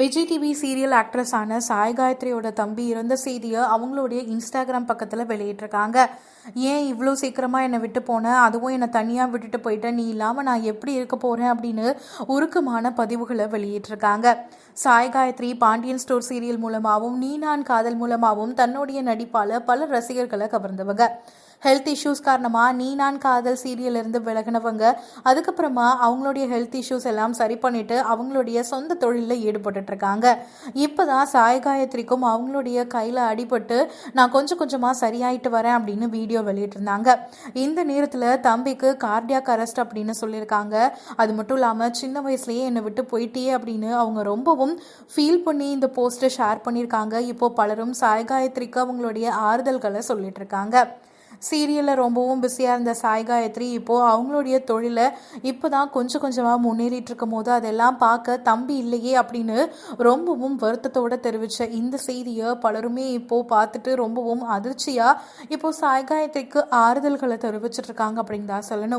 Vijay TV serial ஆக்ட்ரஸான சாய் காயத்ரியோட தம்பி இறந்த செய்தியை அவங்களுடைய இன்ஸ்டாகிராம் பக்கத்தில் வெளியிட்டிருக்காங்க. ஏன் இவ்வளோ சீக்கிரமாக என்னை விட்டு போனேன் அதுவும் என்னை தனியாக விட்டுட்டு போயிட்டேன் நீ இல்லாமல் நான் எப்படி இருக்க போகிறேன் அப்படின்னு உருக்கமான பதிவுகளை வெளியிட்டிருக்காங்க. சாய் காயத்ரி பாண்டியன் ஸ்டோர் சீரியல் மூலமாகவும் நீ நான் காதல் மூலமாகவும் தன்னுடைய நடிப்பால் பல ரசிகர்களை கவர்ந்தவங்க. ஹெல்த் இஷ்யூஸ் காரணமாக நீ நான் காதல் சீரியலிருந்து விலகினவங்க. அதுக்கப்புறமா அவங்களுடைய ஹெல்த் இஷ்யூஸ் எல்லாம் சரி பண்ணிட்டு அவங்களுடைய சொந்த தொழிலில் ஈடுபட்டுட்ருக்காங்க. இப்போ தான் சாயகாயத்ரிக்கும் அவங்களுடைய கையில் அடிபட்டு நான் கொஞ்சம் கொஞ்சமாக சரியாயிட்டு வரேன் அப்படின்னு வீடியோ வெளியிட்டிருந்தாங்க. இந்த நேரத்தில் தம்பிக்கு கார்டியாக் அரெஸ்ட் அப்படின்னு சொல்லியிருக்காங்க. அது மட்டும் இல்லாமல் சின்ன வயசுலேயே என்னை விட்டு போயிட்டே அப்படின்னு அவங்க ரொம்பவும் ஃபீல் பண்ணி இந்த போஸ்ட்டை ஷேர் பண்ணியிருக்காங்க. இப்போ பலரும் சாய் காயத்ரிக்கு அவங்களுடைய ஆறுதல்களை சொல்லிட்டு இருக்காங்க சீரியலில் ரொம்பவும் பிஸியாக இருந்த சாய் காயத்ரி இப்போது அவங்களுடைய தொழிலை இப்போ தான் கொஞ்சம் கொஞ்சமாக முன்னேறிட்டு இருக்கும் போது அதெல்லாம் பார்க்க தம்பி இல்லையே அப்படின்னு ரொம்பவும் வருத்தத்தோடு தெரிவித்த இந்த செய்தியை பலருமே இப்போது பார்த்துட்டு ரொம்பவும் அதிர்ச்சியாக இப்போது சாய் காயத்ரிக்கு ஆறுதல்களை தெரிவிச்சிட்ருக்காங்க அப்படின்னு தான் சொல்லணும்.